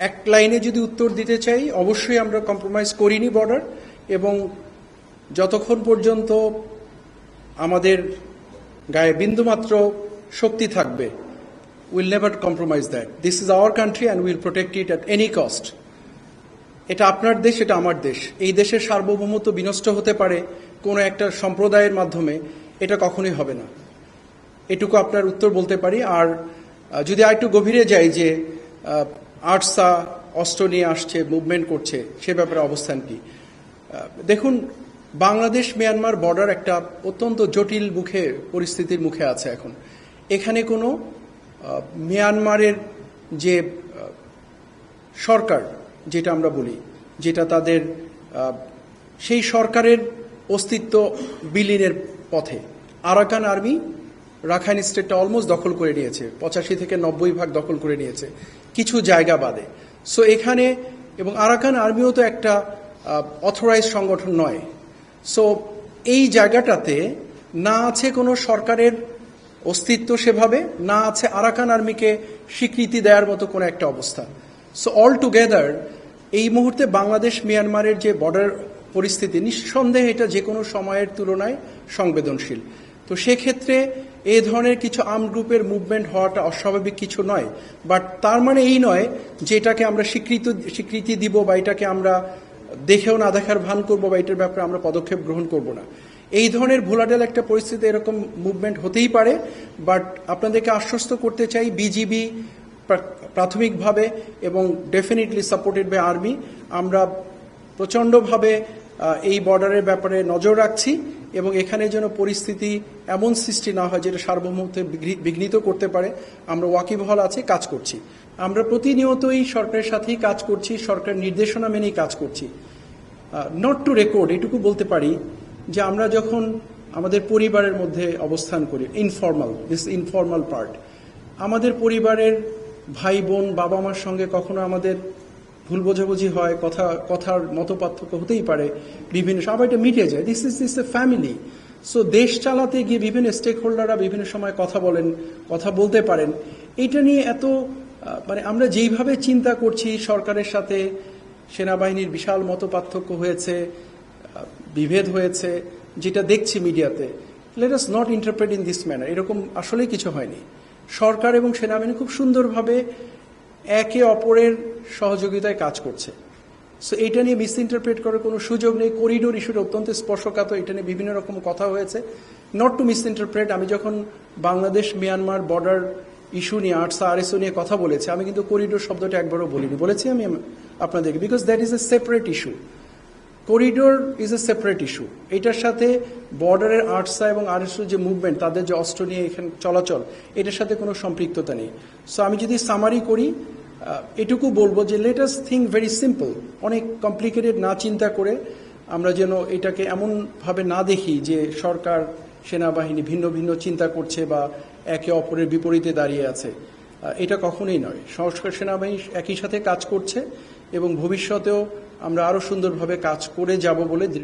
এক লাইনে যদি উত্তর দিতে চাই, অবশ্যই আমরা কম্প্রোমাইজ করিনি বর্ডার এবং যতক্ষণ পর্যন্ত আমাদের গায়ে বিন্দুমাত্র শক্তি থাকবে will never compromise that this is our country and will protect it at any cost এটা আপনার দেশ, এটা আমার দেশ। এই দেশের সার্বভৌমত্ব বিনষ্ট হতে পারে কোনো একটা সম্প্রদায়ের মাধ্যমে, এটা কখনোই হবে না। এটুকু আপনার উত্তর বলতে পারি। আর যদি আর একটু গভীরে যাই যে আর্টসা অস্ত্র নিয়ে আসছে মুভমেন্ট করছে, সে ব্যাপারে অবস্থান কি? দেখুন, বাংলাদেশ মিয়ানমার বর্ডার একটা অত্যন্ত জটিল মুখে, পরিস্থিতির মুখে আছে এখন। এখানে কোনো মিয়ানমারের যে সরকার, যেটা আমরা বলি, যেটা তাদের সেই সরকারের অস্তিত্ব বিলীনের পথে। আরাকান আর্মি, রাখাইন স্টেটটা অলমোস্ট দখল করে নিয়েছে, পঁচাশি থেকে নব্বই ভাগ দখল করে নিয়েছে। কিছু জায়গা বাদে। সো এখানে এবং আরাকান আর্মিও তো একটা অথরাইজ সংগঠন নয়। সো এই জায়গাটাতে না আছে কোনো সরকারের অস্তিত্ব সেভাবে, না আছে আরাকান আর্মিকে স্বীকৃতি দেওয়ার মতো কোনো একটা অবস্থা। সো অল টুগেদার এই মুহূর্তে বাংলাদেশ মিয়ানমারের যে বর্ডার পরিস্থিতি, নিঃসন্দেহে এটা যে কোনো সময়ের তুলনায় সংবেদনশীল। তো সেক্ষেত্রে এই ধরনের কিছু আর্ম গ্রুপের মুভমেন্ট হওয়াটা অস্বাভাবিক কিছু নয়। বাট তার মানে এই নয় যে এটাকে আমরা স্বীকৃত, স্বীকৃতি দিব বা এটাকে আমরা দেখেও না দেখার ভান করব বা এটার ব্যাপারে আমরা পদক্ষেপ গ্রহণ করব না। এই ধরনের ভোলাডেল একটা পরিস্থিতি এরকম মুভমেন্ট হতেই পারে। বাট আপনাদেরকে আশ্বস্ত করতে চাই বিজিবি প্রাথমিকভাবে এবং ডেফিনেটলি সাপোর্টেড বাই আর্মি আমরা প্রচণ্ডভাবে এই বর্ডারের ব্যাপারে নজর রাখছি এবং এখানে যেন পরিস্থিতি এমন সৃষ্টি না হয় যেটা সার্বভৌমত্বে বিঘ্নিত করতে পারে, আমরা ওয়াকিবহল আছে, কাজ করছি। আমরা প্রতিনিয়তই সরকারের সাথেই কাজ করছি, সরকারের নির্দেশনা মেনেই কাজ করছি। নট টু রেকর্ড এটুকু বলতে পারি যে আমরা যখন আমাদের পরিবারের মধ্যে অবস্থান করি ইনফর্মাল দিস ইনফর্মাল পার্ট আমাদের পরিবারের ভাই বোন বাবা মার সঙ্গে কখনো আমাদের ভুল বোঝাবুঝি হয়, কথা, কথার মত পার্থক্য হতেই পারে, বিভিন্ন, সবাই এটা মিটে যায়। This is this a family so দেশ চালাতে গিয়ে বিভিন্ন স্টেক হোল্ডাররা বিভিন্ন সময় কথা বলেন, কথা বলতে পারেন। এটা নিয়ে এত মানে আমরা যেইভাবে চিন্তা করছি, সরকারের সাথে সেনাবাহিনীর বিশাল মত পার্থক্য হয়েছে বিভেদ হয়েছে, যেটা দেখছি মিডিয়াতে let us not interpret in this manner এরকম আসলেই কিছু হয়নি। সরকার এবং সেনাবাহিনী খুব সুন্দরভাবে একে অপরের সহযোগিতায় কাজ করছে। সো এটা নিয়ে মিস ইন্টারপ্রেট করার কোনো সুযোগ নেই। করিডোর ইস্যুটা অত্যন্ত স্পর্শকাত এটা নিয়ে বিভিন্ন রকম কথা হয়েছে। নট টু মিস ইন্টারপ্রেট আমি যখন বাংলাদেশ মিয়ানমার বর্ডার ইস্যু নিয়ে আর্টস আর আরএসও নিয়ে কথা বলেছি, আমি কিন্তু করিডোর শব্দটা একবারও বলিনি। বলেছি আমি আপনাদেরকে because that is a separate issue corridor is a separate issue এটার সাথে বর্ডারের আর্টসা এবং আরএসও যে মুভমেন্ট তাদের যে অস্ত্র নিয়ে এখানে চলাচল, এটার সাথে কোনো সম্পৃক্ততা নেই। সো আমি যদি সামারি করি এটুকু বলব যে let us think very simple অনেক কমপ্লিকেটেড না চিন্তা করে আমরা যেন এটাকে এমনভাবে না দেখি যে সরকার, সেনাবাহিনী ভিন্ন ভিন্ন চিন্তা করছে বা একে অপরের বিপরীতে দাঁড়িয়ে আছে। এটা কখনোই নয়। সংস্কার সেনাবাহিনী একই সাথে কাজ করছে। এবং ভবিষ্যতেও আমরা আরও সুন্দরভাবে কাজ করে যাব বলে